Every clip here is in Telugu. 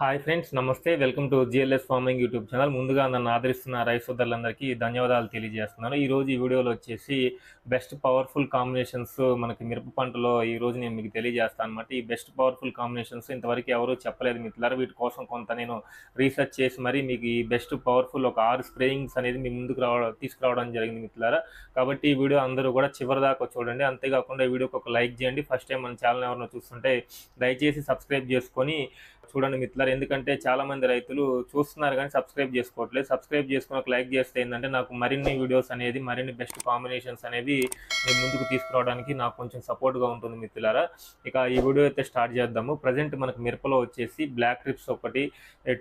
హాయ్ ఫ్రెండ్స్ నమస్తే. Welcome to GLS farming YouTube channel. ముందుగా నన్ను ఆదరిస్తున్న రైస్ సోదరులందరికీ ధన్యవాదాలు తెలియజేస్తున్నాను. ఈ రోజు ఈ వీడియోలో వచ్చేసి బెస్ట్ పవర్ఫుల్ కాంబినేషన్స్ మనకి మిరప పంటలో ఈ రోజు నేను మీకు తెలియజేస్తాను అనమాట ఈ బెస్ట్ పవర్ఫుల్ కాంబినేషన్స్ ఇంతవరకు ఎవరూ చెప్పలేదు మిత్రులారా వీటి కోసం కొంత నేను రీసెర్చ్ చేసి మరి మీకు ఈ బెస్ట్ పవర్ఫుల్ ఒక ఆరు స్ప్రేయింగ్స్ అనేది మీ ముందుకు రావడం తీసుకురావడం జరిగింది మిత్రులారా కాబట్టి ఈ వీడియో అందరూ కూడా చివరి దాకా చూడండి. అంతేకాకుండా ఈ వీడియోకి ఒక లైక్ చేయండి. ఫస్ట్ టైం మన ఛానల్ ఎవరినో చూస్తుంటే దయచేసి సబ్స్క్రైబ్ చేసుకొని చూడండి మిత్రులారు ఎందుకంటే చాలా మంది రైతులు చూస్తున్నారు కానీ సబ్స్క్రైబ్ చేసుకోవట్లేదు. సబ్స్క్రైబ్ చేసుకుని ఒక లైక్ చేస్తే ఏంటంటే నాకు మరిన్ని వీడియోస్ అనేది మరిన్ని బెస్ట్ కాంబినేషన్స్ అనేవి నేను ముందుకు తీసుకురావడానికి నాకు కొంచెం సపోర్ట్గా ఉంటుంది మిత్రులారా. ఇక ఈ వీడియో అయితే స్టార్ట్ చేద్దాము. ప్రజెంట్ మనకు మిరపలో వచ్చేసి బ్లాక్ ట్రిప్స్ ఒకటి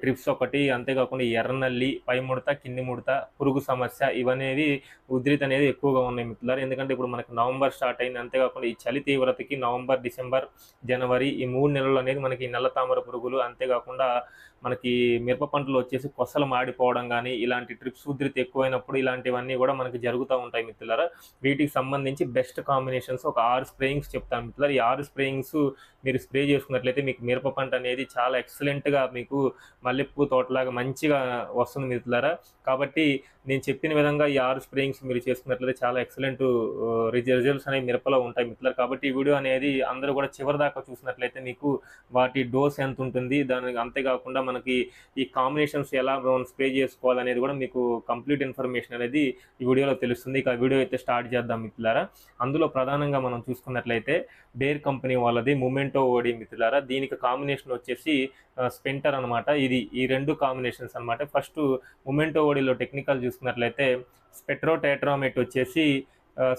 ట్రిప్స్ ఒకటి అంతేకాకుండా ఎర్రనల్లి పై ముడత కింది ముడత పురుగు సమస్య ఇవనేవి ఉధృతి అనేది ఎక్కువగా ఉన్నాయి మిత్రులారు. ఎందుకంటే ఇప్పుడు మనకు నవంబర్ స్టార్ట్ అయింది అంతేకాకుండా ఈ చలి తీవ్రతకి నవంబర్ డిసెంబర్ జనవరి ఈ మూడు నెలలు అనేది మనకి నల్ల తామర పురుగులు అంతేకాకుండా మనకి మిరప పంటలు వచ్చేసి కొసలు మాడిపోవడం కానీ ఇలాంటి ట్రిప్స్ ఉధృతి ఎక్కువైనప్పుడు ఇలాంటివన్నీ కూడా మనకి జరుగుతూ ఉంటాయి మిత్రులారా. వీటికి సంబంధించి బెస్ట్ కాంబినేషన్స్ ఒక ఆరు స్ప్రేయింగ్స్ చెప్తాను మిత్రులారు. ఈ ఆరు స్ప్రేయింగ్స్ మీరు స్ప్రే చేసుకున్నట్లయితే మీకు మిరప పంట అనేది చాలా ఎక్సలెంట్గా మీకు మల్లెపూ తోటలాగా మంచిగా వస్తుంది మిత్రులారా. కాబట్టి నేను చెప్పిన విధంగా ఈ ఆరు స్ప్రేయింగ్స్ మీరు చేసుకున్నట్లయితే చాలా ఎక్సలెంట్ రిజల్ట్స్ అనేవి మిరపలో ఉంటాయి మిత్రులారు. కాబట్టి ఈ వీడియో అనేది అందరూ కూడా చివరి దాకా చూసినట్లయితే మీకు వాటి డోస్ ఎంత ఉంటుంది దానికి అంతేకాకుండా మనకి ఈ కాంబినేషన్స్ ఎలా మనం స్ప్రే చేసుకోవాలనేది కూడా మీకు కంప్లీట్ ఇన్ఫర్మేషన్ అనేది ఈ వీడియోలో తెలుస్తుంది. ఇక వీడియో అయితే స్టార్ట్ చేద్దాం మిత్రులారా. అందులో ప్రధానంగా మనం చూసుకున్నట్లయితే బేర్ కంపెనీ వాళ్ళది మూమెంటో ఓడి మిత్రులారా. దీనికి కాంబినేషన్ వచ్చేసి స్పెంటర్ అనమాట ఇది ఈ రెండు కాంబినేషన్స్ అనమాట ఫస్ట్ మూమెంటో ఓడిలో టెక్నికల్ చూసుకున్నట్లయితే స్పెట్రోటెట్రామెట్ వచ్చేసి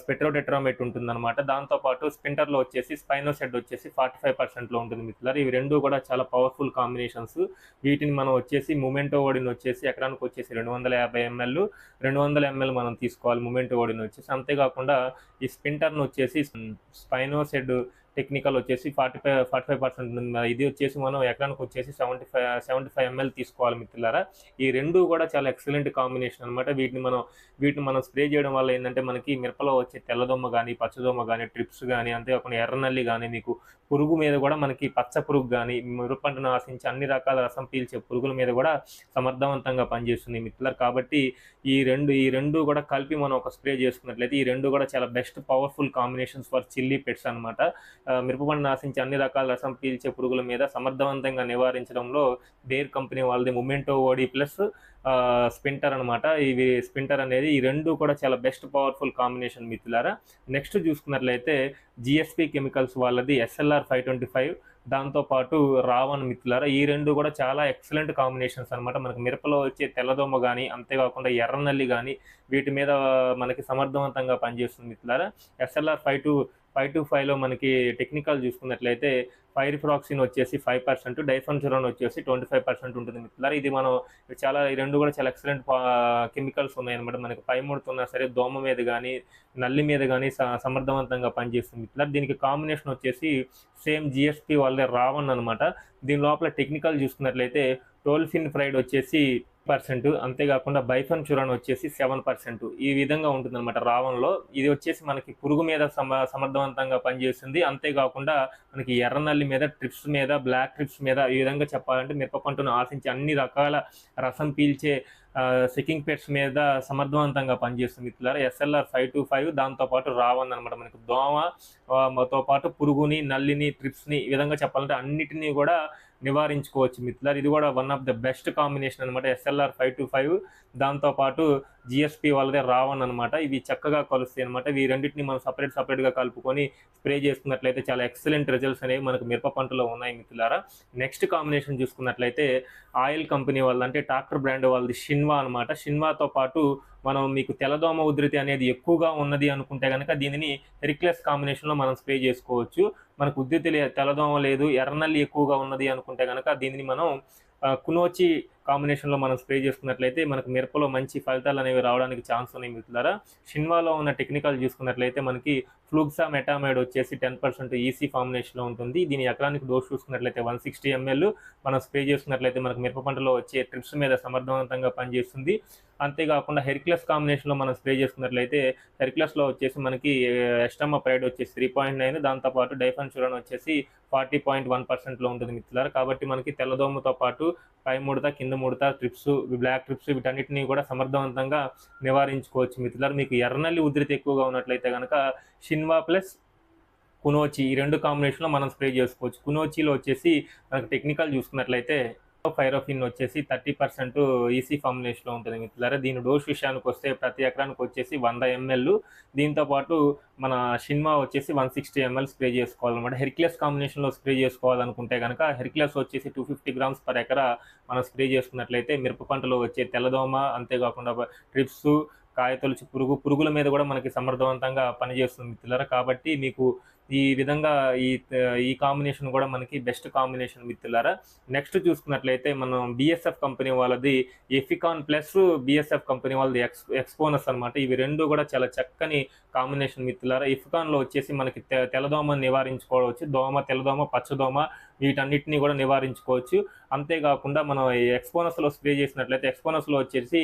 స్పెట్రోటెట్రామెట్ ఉంటుందన్నమాట. దాంతోపాటు స్పింటర్లో వచ్చేసి స్పైనోసెడ్ వచ్చేసి ఫార్టీ ఫైవ్ పర్సెంట్లో ఉంటుంది మిత్రులారు. ఇవి రెండు కూడా చాలా పవర్ఫుల్ కాంబినేషన్స్. వీటిని మనం వచ్చేసి మూమెంటో ఓడిని వచ్చేసి ఎకరానికి వచ్చేసి రెండు వందల యాభై ఎంఎల్ రెండు వందల ఎంఎల్ మనం తీసుకోవాలి మూమెంటో ఓడిని వచ్చేసి. అంతేకాకుండా ఈ స్పింటర్ను వచ్చేసి స్పైనోసెడ్ టెక్నికల్ వచ్చేసి forty five forty five percent ఉంది మరి ఇది వచ్చేసి మనం ఎకరానికి వచ్చేసి seventy five seventy five ML తీసుకోవాలి మిత్రులారా. ఈ రెండు కూడా చాలా ఎక్సలెంట్ కాంబినేషన్ అనమాట వీటిని మనం వీటిని మనం స్ప్రే చేయడం వల్ల ఏంటంటే మనకి మిరపలో వచ్చే తెల్లదొమ్మ కానీ పచ్చదొమ్మ కానీ ట్రిప్స్ కానీ అంతేకాకుండా ఎర్రనల్లి కానీ మీకు పురుగు మీద కూడా మనకి పచ్చ పురుగు కానీ మిరప పంటను ఆశించి అన్ని రకాల రసం పీల్చే పురుగుల మీద కూడా సమర్థవంతంగా పనిచేస్తుంది మిత్రులారు. కాబట్టి ఈ రెండు ఈ రెండు కూడా కలిపి మనం ఒక స్ప్రే చేసుకున్నట్లయితే ఈ రెండు కూడా చాలా best powerful combinations for chilli pests అనమాట మిరపపండు ఆశించి అన్ని రకాల రసం పీల్చే పురుగుల మీద సమర్థవంతంగా నివారించడంలో బేర్ కంపెనీ వాళ్ళది మొమెంటో ఓడి ప్లస్ స్పింటర్ అనమాట ఇవి స్పింటర్ అనేది ఈ రెండు కూడా చాలా బెస్ట్ పవర్ఫుల్ కాంబినేషన్ మిత్రులారా. నెక్స్ట్ చూసుకున్నట్లయితే జిఎస్పి కెమికల్స్ వాళ్ళది ఎస్ఎల్ఆర్ ఫైవ్ ట్వంటీ ఫైవ్. దాంతోపాటు రావణ్ మిత్రులారా ఈ రెండు కూడా చాలా ఎక్సలెంట్ కాంబినేషన్స్ అనమాట మనకు మిరపలో వచ్చే తెల్లదోమ కానీ అంతేకాకుండా ఎర్రనల్లి కానీ వీటి మీద మనకి సమర్థవంతంగా పనిచేస్తుంది మిత్రులారా. SLR five two five two ఫైవ్లో మనకి టెక్నికల్ చూసుకున్నట్లయితే ఫైర్ ఫ్రాక్సిన్ వచ్చేసి ఫైవ్ పర్సెంట్ డైఫన్చురాన్ వచ్చేసి ట్వంటీ ఫైవ్ పర్సెంట్ ఉంటుంది మిత్రులారా. ఇది మనం చాలా ఈ రెండు కూడా చాలా ఎక్సలెంట్ కెమికల్స్ ఉన్నాయన్నమాట. మనకి పై ముడుతున్నా సరే దోమ మీద కానీ నల్లి మీద కానీ సమర్థవంతంగా పనిచేస్తుంది మిత్రులారా. దీనికి కాంబినేషన్ వచ్చేసి సేమ్ జిఎస్పి వాళ్ళే రావన్ అనమాట దీని లోపల టెక్నికల్ చూసుకున్నట్లయితే టోల్ఫిన్ ఫ్రైడ్ వచ్చేసి పర్సెంట్ అంతేకాకుండా బైఫన్ చురాన్ వచ్చేసి సెవెన్ పర్సెంట్. ఈ విధంగా ఉంటుంది అనమాట రావంలో. ఇది వచ్చేసి మనకి పురుగు మీద సమ సమర్థవంతంగా పనిచేస్తుంది. అంతేకాకుండా మనకి ఎర్రనల్లి మీద ట్రిప్స్ మీద బ్లాక్ ట్రిప్స్ మీద ఈ విధంగా చెప్పాలంటే మిరప పంటను ఆశించి అన్ని రకాల రసం పీల్చే సెకింగ్ పెట్స్ మీద సమర్థవంతంగా పనిచేస్తుంది ఇట్లా ఎస్ఎల్ఆర్ ఫైవ్ టు ఫైవ్ దాంతోపాటు రావన్ అనమాట మనకి దోమతో పాటు పురుగుని నల్లిని ట్రిప్స్ని ఈ విధంగా చెప్పాలంటే అన్నిటినీ కూడా నివారించుకోవచ్చు మిత్రులారు. ఇది కూడా one of the best combination అనమాట ఎస్ఎల్ఆర్ ఫైవ్ టు ఫైవ్ దాంతోపాటు జిఎస్పి వాళ్ళదే రావన్ అనమాట ఇవి చక్కగా కలుస్తాయి అనమాట ఇవి రెండింటిని మనం సపరేట్ సపరేట్గా కలుపుకొని స్ప్రే చేసుకున్నట్లయితే చాలా ఎక్సలెంట్ రిజల్ట్స్ అనేవి మనకు మిరప పంటలో ఉన్నాయి మిత్రులారా. నెక్స్ట్ కాంబినేషన్ చూసుకున్నట్లయితే ఆయిల్ కంపెనీ వాళ్ళ అంటే ట్రాక్టర్ బ్రాండ్ వాళ్ళది షిన్వా అనమాట షిన్వాతో పాటు మనం మీకు తెల్లదోమ ఉధృతి అనేది ఎక్కువగా ఉన్నది అనుకుంటే కనుక దీనిని రిక్లెస్ కాంబినేషన్లో మనం స్ప్రే చేసుకోవచ్చు. మనకు ఉధృతి తెల్లదోమ లేదు ఎర్రనల్లి ఎక్కువగా ఉన్నది అనుకుంటే కనుక దీనిని మనం కునోచి కాంబినేషన్లో మనం స్ప్రే చేసుకున్నట్లయితే మనకు మిరపలో మంచి ఫలితాలు అనేవి రావడానికి ఛాన్స్ ఉన్నాయి మిత్రులారా. షిన్వాలో ఉన్న టెక్నికల్ చూసుకున్నట్లయితే మనకి ఫ్లూక్సా మెటామైడ్ వచ్చేసి టెన్ పర్సెంట్ ఈసీ ఫార్మినేషన్లో ఉంటుంది. దీని ఎకరానికి డోస్ చూసుకున్నట్లయితే వన్ సిక్స్టీ ఎంఎల్ మనం స్ప్రే చేసుకున్నట్లయితే మనకు మిరప పంటలో వచ్చే ట్రిప్స్ మీద సమర్థవంతంగా పనిచేస్తుంది. అంతేకాకుండా హెర్క్లెస్ కాంబినేషన్లో మనం స్ప్రే చేసుకున్నట్లయితే హెర్క్లెస్లో వచ్చేసి మనకి ఎస్టమా ప్రైడ్ వచ్చేసి త్రీ పాయింట్ నైన్ దాంతోపాటు డైఫన్ వచ్చేసి ఫార్టీ పాయింట్ వన్ పర్సెంట్లో ఉంటుంది మిత్రులారా. కాబట్టి మనకి తెల్లదోమతో పాటు పై ముడత కింద ముడత ట్రిప్స్ బ్లాక్ ట్రిప్స్ వీటన్నిటిని కూడా సమర్థవంతంగా నివారించుకోవచ్చు. మిత్రులారా మీకు ఎర్రనల్లి ఉధృతి ఎక్కువగా ఉన్నట్లయితే కనుక షిన్వా ప్లస్ కునోచి ఈ రెండు కాంబినేషన్లో మనం స్ప్రే చేసుకోవచ్చు. కునోచిలో వచ్చేసి మనకు టెక్నికల్ చూసుకున్నట్లయితే ఫైరోఫిన్ వచ్చేసి థర్టీ పర్సెంట్ ఈసీ ఫార్ములేషన్లో ఉంటుంది మిత్రులారా. దీని డోస్ విషయానికి వస్తే ప్రతి ఎకరానికి వచ్చేసి వంద ఎంఎల్. దీంతో పాటు మన షిన్మా వచ్చేసి వన్ సిక్స్టీ ఎంఎల్ స్ప్రే చేసుకోవాలన్నమాట. హెర్క్లెస్ కాంబినేషన్లో స్ప్రే చేసుకోవాలనుకుంటే కనుక హెర్క్లెస్ వచ్చేసి టూ ఫిఫ్టీ గ్రామ్స్ పర్ ఎకరా మనం స్ప్రే చేసుకున్నట్లయితే మిరప పంటలో వచ్చే తెల్లదోమ అంతేకాకుండా ట్రిప్స్ కాయతొలుచు పురుగు పురుగుల మీద కూడా మనకి సమర్థవంతంగా పనిచేస్తుంది మిత్రులారా. కాబట్టి మీకు ఈ విధంగా ఈ ఈ కాంబినేషన్ కూడా మనకి బెస్ట్ కాంబినేషన్ మిత్రులారా. నెక్స్ట్ చూసుకున్నట్లయితే మనం బిఎస్ఎఫ్ కంపెనీ వాళ్ళది ఎఫికాన్ ప్లస్ బిఎస్ఎఫ్ కంపెనీ వాళ్ళది ఎక్స్ ఎక్స్పోనస్ అనమాట ఇవి రెండు కూడా చాలా చక్కని కాంబినేషన్ మిత్రులారా. ఇఫికాన్లో వచ్చేసి మనకి తె తెల్లదోమ నివారించుకోవచ్చు. దోమ తెల్లదోమ పచ్చదోమ వీటన్నిటిని కూడా నివారించుకోవచ్చు. అంతేకాకుండా మనం ఎక్స్పోనస్లో స్ప్రే చేసినట్లయితే ఎక్స్పోనస్లో వచ్చేసి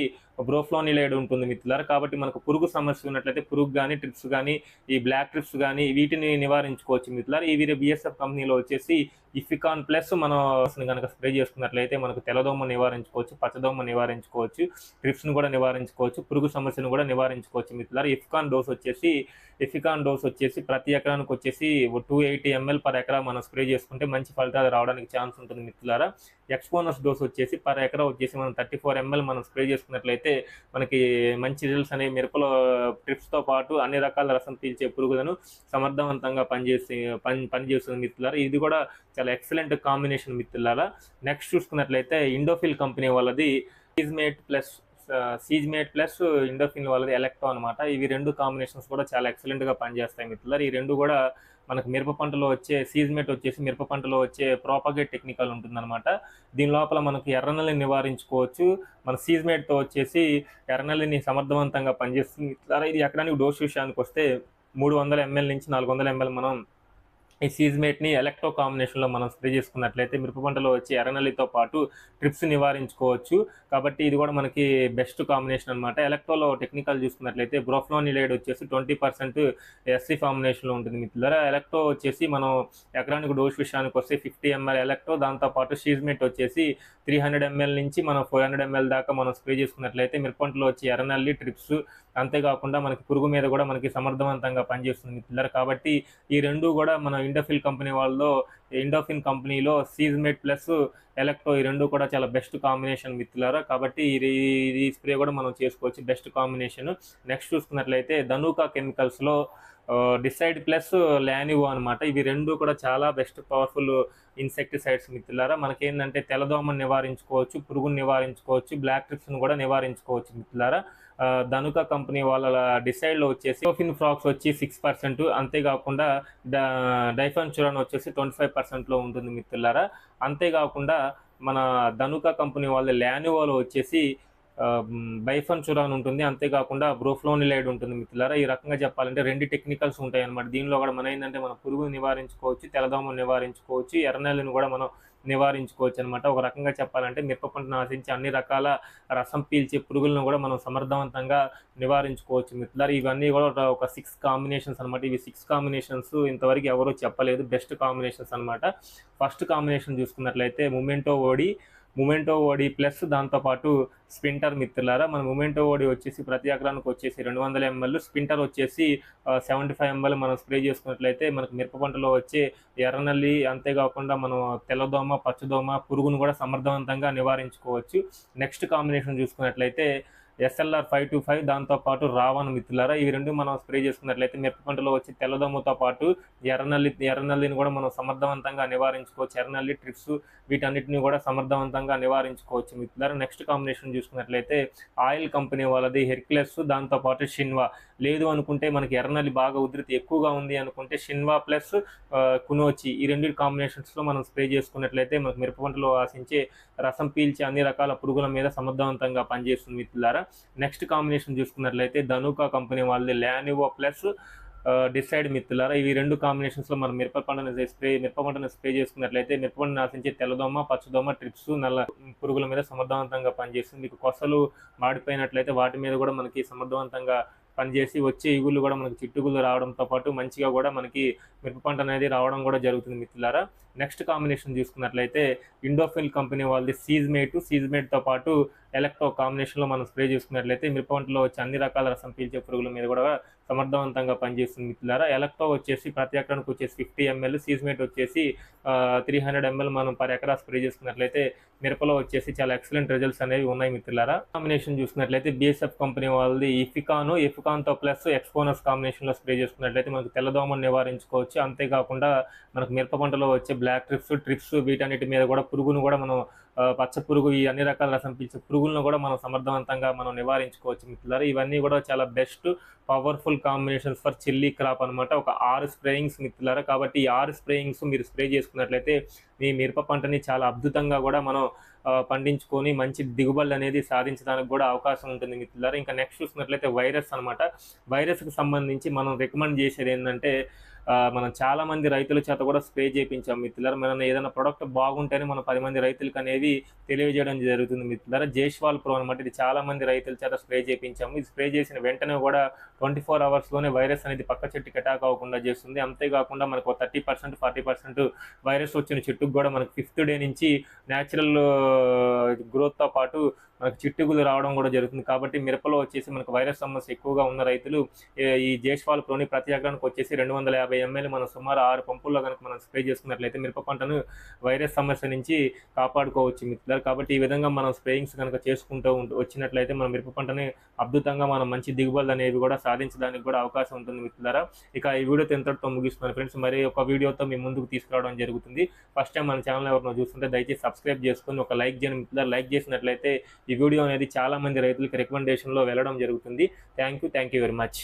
బ్రోఫ్లోనిలైడ్ ఉంటుంది మిత్రులారా. కాబట్టి మనకు పురుగు సమస్య ఉన్నట్లయితే పురుగు కానీ ట్రిప్స్ కానీ ఈ బ్లాక్ ట్రిప్స్ కానీ వీటిని నివారించుకోవచ్చు మిత్రులారా. ఈ వీరి బిఎస్ఎఫ్ కంపెనీలో వచ్చేసి ఇఫికాన్ ప్లస్ మనం కనుక స్ప్రే చేసుకున్నట్లయితే మనకు తెల్లదోమ నివారించుకోవచ్చు పచ్చదోమ నివారించుకోవచ్చు ట్రిప్స్ను కూడా నివారించుకోవచ్చు పురుగు సమస్యను కూడా నివారించుకోవచ్చు మిత్రులారా. ఇఫికాన్ డోస్ వచ్చేసి ఇఫికాన్ డోస్ వచ్చేసి ప్రతి ఎకరానికి వచ్చేసి టూ ఎయిటీ ఎంఎల్ పర్ ఎకరా మనం స్ప్రే చేసుకుంటే మంచి ఫలితాలు రావడానికి ఛాన్స్ ఉంటుంది మిత్రులారా. ఎక్స్పోనస్ డోస్ వచ్చేసి పర్ ఎకరా వచ్చేసి మనం థర్టీ ఫోర్ ఎంఎల్ మనం స్ప్రే చేసుకున్నట్లయితే మనకి మంచి రిజల్ట్స్ అనేవి మిరపలో ట్రిప్స్తో పాటు అన్ని రకాల రసం పీల్చే పురుగులను సమర్థవంతంగా పనిచేసి పని పనిచేస్తుంది మిత్రులారా. ఇది కూడా చాలా ఎక్సలెంట్ కాంబినేషన్ మిత్రులారా. నెక్స్ట్ చూసుకున్నట్లయితే ఇండోఫిల్ కంపెనీ వాళ్ళది సీజ్మేట్ ప్లస్ సీజ్మేట్ ప్లస్ ఇండోఫిన్ వాళ్ళది ఎలక్ట్రో అనమాట ఇవి రెండు కాంబినేషన్స్ కూడా చాలా ఎక్సలెంట్గా పనిచేస్తాయి మిత్రులారు. ఈ రెండు కూడా మనకు మిరప పంటలో వచ్చే సీజ్మేట్ వచ్చేసి మిరప పంటలో వచ్చే ప్రాపగేట్ టెక్నికల్ ఉంటుందన్నమాట. దీని లోపల మనకు ఎర్రనల్ని నివారించుకోవచ్చు. మన సీజ్మేట్తో వచ్చేసి ఎర్రనల్లిని సమర్థవంతంగా పనిచేస్తుంది. ఇట్లా ఇది ఎకరానికి డోస్ విషయానికి వస్తే మూడు వందల ఎంఎల్ నుంచి నాలుగు వందల ఎంఎల్ మనం ఈ సీజ్మేట్ని ఎలక్ట్రో కాంబినేషన్లో మనం స్ప్రే చేసుకున్నట్లయితే మిరప పంటలో వచ్చే ఎర్రనల్లితో పాటు ట్రిప్స్ నివారించుకోవచ్చు. కాబట్టి ఇది కూడా మనకి బెస్ట్ కాంబినేషన్ అనమాట ఎలక్ట్రోలో టెక్నికల్ చూసుకున్నట్లయితే బ్రోఫ్లోనిలైడ్ వచ్చేసి ట్వంటీ పర్సెంట్ ఎస్సీ కాంబినేషన్లో ఉంటుంది మిత్రులారా. ఎలక్ట్రో వచ్చేసి మనం ఎకరానికి డోస్ విషయానికి వస్తే ఫిఫ్టీ ఎంఎల్ ఎలక్ట్రో దాంతోపాటు సీజ్మేట్ వచ్చేసి త్రీ హండ్రెడ్ ఎంఎల్ నుంచి మనం ఫోర్ హండ్రెడ్ ఎంఎల్ దాకా మనం స్ప్రే చేసుకున్నట్లయితే మిరప పంటలో ఎర్రనల్లి ట్రిప్స్ అంతేకాకుండా మనకి పురుగు మీద కూడా మనకి సమర్థవంతంగా పనిచేస్తుంది మిత్రులారా. కాబట్టి ఈ రెండు కూడా మన ఇండోఫిల్ కంపెనీ వాళ్ళలో ఇండోఫిన్ కంపెనీలో సీజ్మేట్ ప్లస్ ఎలక్ట్రో ఈ రెండు కూడా చాలా బెస్ట్ కాంబినేషన్ మిత్రులారా కాబట్టి ఇది ఈ స్ప్రే కూడా మనం చేసుకోవచ్చు బెస్ట్ కాంబినేషన్ నెక్స్ట్ చూసుకున్నట్లయితే ధనుకా కెమికల్స్లో డిసైడ్ ప్లస్ లానివో అనమాట ఇవి రెండు కూడా చాలా బెస్ట్ పవర్ఫుల్ ఇన్సెక్టిసైడ్స్ మిత్రులారా మనకేంటంటే తెల్లదోమను నివారించుకోవచ్చు పురుగును నివారించుకోవచ్చు బ్లాక్ ట్రిప్స్ను కూడా నివారించుకోవచ్చు మిత్రులారా ధనుక కంపెనీ వాళ్ళ డిసైడ్లో వచ్చేసి ఓఫిన్ ఫ్రాక్స్ వచ్చి సిక్స్ పర్సెంట్. అంతేకాకుండా డైఫాన్ చురాన్ వచ్చేసి ట్వంటీ ఫైవ్ పర్సెంట్లో ఉంటుంది మిత్రులారా. అంతేకాకుండా మన ధనుక కంపెనీ వాళ్ళ లానివోలో వచ్చేసి బైఫన్ చురాన్ ఉంటుంది. అంతేకాకుండా బ్రోఫ్లోనిలైడ్ ఉంటుంది మిత్రులారా. ఈ రకంగా చెప్పాలంటే రెండు టెక్నికల్స్ ఉంటాయి అన్నమాట దీనిలో కూడా మన ఏంటంటే మన పురుగుని నివారించుకోవచ్చు తెల్లదోమను నివారించుకోవచ్చు ఎర్రనెల్లను కూడా మనం నివారించుకోవచ్చు అనమాట ఒక రకంగా చెప్పాలంటే మిరప పంటను ఆశించి అన్ని రకాల రసం పీల్చే పురుగులను కూడా మనం సమర్థవంతంగా నివారించుకోవచ్చు మిత్రులారు. ఇవన్నీ కూడా ఒక- సిక్స్ కాంబినేషన్స్ అనమాట ఇవి సిక్స్ కాంబినేషన్స్ ఇంతవరకు ఎవరూ చెప్పలేదు. బెస్ట్ కాంబినేషన్స్ అనమాట ఫస్ట్ కాంబినేషన్ చూసుకున్నట్లయితే మూమెంటో ఓడి మూమెంటో ఓడి ప్లస్ దాంతోపాటు స్పింటర్ మిత్రులారా మన మొమెంటో ఓడి వచ్చేసి ప్రతి ఎకరానికి వచ్చేసి రెండు వందల ఎంఎల్ స్పింటర్ వచ్చేసి సెవెంటీ ఫైవ్ ఎంఎల్ మనం స్ప్రే చేసుకున్నట్లయితే మనకు మిరప పంటలో వచ్చే ఎర్రనల్లి అంతేకాకుండా మనం తెల్లదోమ పచ్చదోమ పురుగును కూడా సమర్థవంతంగా నివారించుకోవచ్చు. నెక్స్ట్ కాంబినేషన్ చూసుకున్నట్లయితే ఎస్ఎల్ఆర్ ఫైవ్ టు ఫైవ్ దాంతోపాటు రావణ మిత్రులారా ఇవి రెండు మనం స్ప్రే చేసుకున్నట్లయితే మిరప పంటలో వచ్చి తెల్లదోమతో పాటు ఎర్రనల్లి ఎర్రనల్లిని కూడా మనం సమర్థవంతంగా నివారించుకోవచ్చు. ఎర్రనల్లి ట్రిప్స్ వీటన్నిటిని కూడా సమర్థవంతంగా నివారించుకోవచ్చు మిత్రులారా. నెక్స్ట్ కాంబినేషన్ చూసుకున్నట్లయితే ఆయిల్ కంపెనీ వాళ్ళది హెర్క్లెస్ దాంతోపాటు షిన్వా. లేదు అనుకుంటే మనకి ఎర్రనల్లి బాగా ఉధృతి ఎక్కువగా ఉంది అనుకుంటే షిన్వా ప్లస్ కునోచి ఈ రెండు కాంబినేషన్స్లో మనం స్ప్రే చేసుకున్నట్లయితే మనకు మిరప పంటలో ఆశించే రసం పీల్చే అన్ని రకాల పురుగుల మీద సమర్థవంతంగా పనిచేస్తుంది మిత్రులారా. నెక్స్ట్ కాంబినేషన్ చూసుకున్నట్లయితే ధనుకా కంపెనీ వాళ్ళది ల్యానివో ప్లస్ డిసైడ్ మిత్రులారా. ఇవి రెండు కాంబినేషన్స్లో మనం మిరప పంటను స్ప్రే మిరప పంటను స్ప్రే చేసుకున్నట్లయితే మిరప పంటను ఆశించే తెల్లదోమ పచ్చదోమ ట్రిప్స్ నల్ల పురుగుల మీద సమర్థవంతంగా పనిచేస్తుంది. మీకు కొసలు మాడిపోయినట్లయితే వాటి మీద కూడా మనకి సమర్థవంతంగా పనిచేసి వచ్చే ఇగుళ్ళు కూడా మనకి చిట్టుగుళ్ళు రావడంతో పాటు మంచిగా కూడా మనకి మిరప పంట అనేది రావడం కూడా జరుగుతుంది మిత్రులారా. నెక్స్ట్ కాంబినేషన్ చూసుకున్నట్లయితే ఇండోఫిల్ కంపెనీ వాళ్ళది సీజ్మేట్ సీజ్మేట్తో పాటు ఎలక్ట్రో కాంబినేషన్లో మనం స్ప్రే చేసుకున్నట్లయితే మిరప పంటలో వచ్చే అన్ని రకాల రసం పీల్చే పురుగుల మీద కూడా సమర్థవంతంగా పనిచేస్తుంది మిత్రులారా. ఎలక్ట్రో వచ్చేసి ప్రతి ఎకరానికి వచ్చేసి ఫిఫ్టీ ఎంఎల్ సీజ్మేట్ వచ్చేసి త్రీ హండ్రెడ్ ఎంఎల్ మనం పర్ ఎకరా స్ప్రే చేసుకున్నట్లయితే మిరపలో వచ్చేసి చాలా ఎక్సలెంట్ రిజల్ట్స్ అనేవి ఉన్నాయి మిత్రులారా. కాంబినేషన్ చూసుకున్నట్లయితే బిఎస్ఎఫ్ కంపెనీ వాళ్ళది ఇఫికాను. ఇఫికాన్తో ప్లస్ ఎక్స్పోనస్ కాంబినేషన్లో స్ప్రే చేసుకున్నట్లయితే మనకు తెల్లదోమను నివారించుకోవచ్చు. అంతేకాకుండా మనకు మిరప పంటలో వచ్చే బ్లాక్ ట్రిప్స్ ట్రిప్స్ వీటన్నిటి మీద కూడా పురుగును కూడా మనం పచ్చ పురుగు ఈ అన్ని రకాల రసం పీల్చే పురుగులను కూడా మనం సమర్థవంతంగా మనం నివారించుకోవచ్చు మిత్రులారా. ఇవన్నీ కూడా చాలా best powerful combinations for chilli crop అనమాట ఒక ఆరు స్ప్రేయింగ్స్ మిత్రులారా. కాబట్టి ఈ ఆరు స్ప్రేయింగ్స్ మీరు స్ప్రే చేసుకున్నట్లయితే మీ మిరప పంటని చాలా అద్భుతంగా కూడా మనం పండించుకొని మంచి దిగుబడి అనేది సాధించడానికి కూడా అవకాశం ఉంటుంది మిత్రులారా. ఇంకా నెక్స్ట్ చూసినట్లయితే వైరస్ అనమాట వైరస్కి సంబంధించి మనం రికమెండ్ చేసేది ఏంటంటే మనం చాలా మంది రైతుల చేత కూడా స్ప్రే చేయించాం మిత్రులారా. మనం ఏదైనా ప్రొడక్ట్ బాగుంటేనే మనం పది మంది రైతులకు అనేది తెలియజేయడం జరుగుతుంది మిత్రులారా. జేష్వాల్ ప్రో అనమాట ఇది చాలా మంది రైతుల చేత స్ప్రే చేయించాము ఇది స్ప్రే చేసిన వెంటనే కూడా ట్వంటీ ఫోర్ అవర్స్లోనే వైరస్ అనేది పక్క చెట్టుకి అటాక్ అవ్వకుండా చేస్తుంది. అంతేకాకుండా మనకు thirty percent forty percent virus వచ్చిన చెట్టుకు కూడా మనకు ఫిఫ్త్ డే నుంచి న్యాచురల్ గ్రోత్తో పాటు మనకు చిట్టుగులు రావడం కూడా జరుగుతుంది. కాబట్టి మిరపలో వచ్చేసి మనకు వైరస్ సమస్య ఎక్కువగా ఉన్న రైతులు ఈ జేష్వాల్ ప్రతి ఎకరానికి వచ్చేసి రెండు వందల యాభై ఎంఎల్ మనం సుమారు ఆరు పంపుల్లో కనుక మనం స్ప్రే చేసుకున్నట్లయితే మిరప పంటను వైరస్ సమస్య నుంచి కాపాడుకోవచ్చు మిత్రులు కాబట్టి ఈ విధంగా మనం స్ప్రేయింగ్స్ కనుక చేసుకుంటూ వచ్చినట్లయితే మన మిరప పంటని అద్భుతంగా మనం మంచి దిగుబడులు అనేవి కూడా సాధించడానికి కూడా అవకాశం ఉంటుంది మిత్రులారా. ఇక ఈ వీడియో ఎంతటితో ముగిస్తున్నాను ఫ్రెండ్స్. మరి ఒక వీడియోతో మీ ముందుకు తీసుకురావడం జరుగుతుంది. ఫస్ట్ టైం మన ఛానల్ ఎవరినో చూస్తుంటే దయచేసి సబ్స్క్రైబ్ చేసుకొని ఒక లైక్ చేయని మిత్రులు లైక్ చేసినట్లయితే ఈ వీడియో అనేది చాలా మంది రైతులకి రికమెండేషన్లో వెళ్ళడం జరుగుతుంది. Thank you thank you very much